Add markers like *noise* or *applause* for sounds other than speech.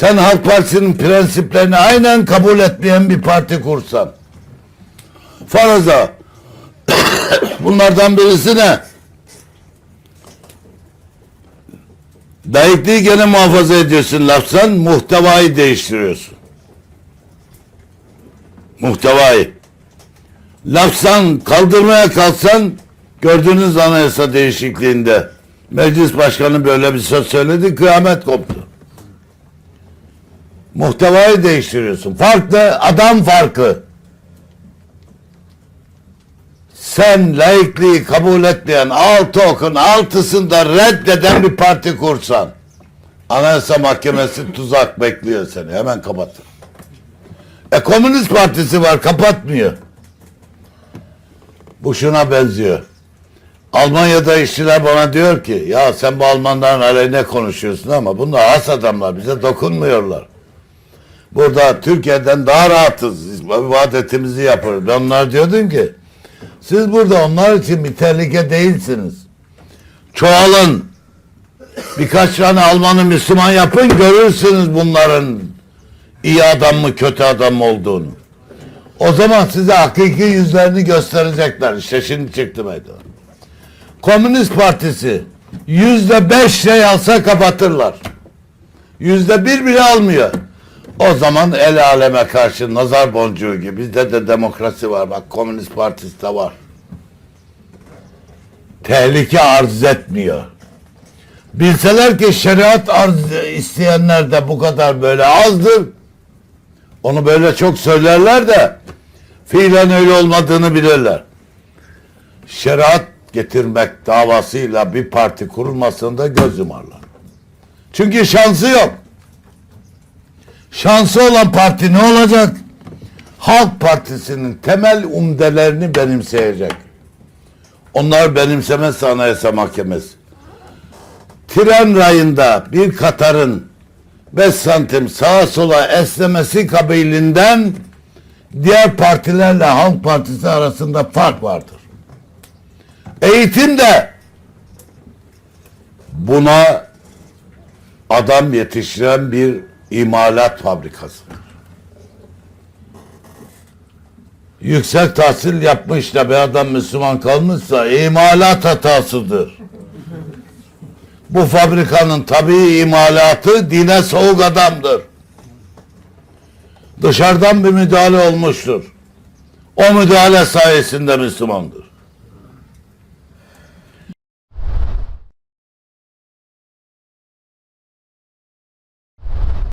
Sen Halk Partisi'nin prensiplerini aynen kabul etmeyen bir parti kursan. Faraza. *coughs* Bunlardan birisi ne? Layıklığı gene muhafaza ediyorsun lafsan, muhtevayı değiştiriyorsun. Muhtevayı. Lafsan kaldırmaya kalksan gördüğünüz anayasa değişikliğinde meclis başkanı böyle bir söz söyledi kıyamet koptu. Muhtevayı değiştiriyorsun. Farklı adam farkı. Sen laikliği kabul etmeyen altı okun altısını da reddeden bir parti kursan. Anayasa Mahkemesi tuzak bekliyor seni. Hemen kapatır. E Komünist Partisi var kapatmıyor. Bu şuna benziyor. Almanya'da işçiler bana diyor ki ya sen bu Almanların aleyhine konuşuyorsun ama bunlar has adamlar bize dokunmuyorlar. Burada Türkiye'den daha rahatız. İbadetimizi yaparız. Ben onlara diyordum ki siz burada onlar için bir tehlike değilsiniz. Çoğalın. Birkaç tane Almanı Müslüman yapın görürsünüz bunların iyi adam mı kötü adam mı olduğunu. O zaman size hakiki yüzlerini gösterecekler. İşte şimdi çıktı meydana. Komünist Partisi yüzde beş şey alsa kapatırlar. Yüzde bir bile almıyor. O zaman el aleme karşı nazar boncuğu gibi. Bizde de demokrasi var. Bak Komünist Partisi de var. Tehlike arz etmiyor. Bilseler ki şeriat arz isteyenler de bu kadar böyle azdır. Onu böyle çok söylerler de fiilen öyle olmadığını bilirler. Şeriat getirmek davasıyla bir parti kurulmasında göz yumarlar. Çünkü şansı yok. Şansı olan parti ne olacak? Halk Partisi'nin temel umdelerini benimseyecek. Onlar benimsemezse Anayasa Mahkemesi. Tren rayında bir Katar'ın 5 santim sağa sola esnemesi kabilinden diğer partilerle Halk Partisi arasında fark vardır. Eğitim de buna adam yetiştiren bir imalat fabrikasıdır. Yüksek tahsil yapmış da bir adam Müslüman kalmışsa imalat hatasıdır. Bu fabrikanın tabii imalatı dine soğuk adamdır. Dışarıdan bir müdahale olmuştur. O müdahale sayesinde Müslümandır.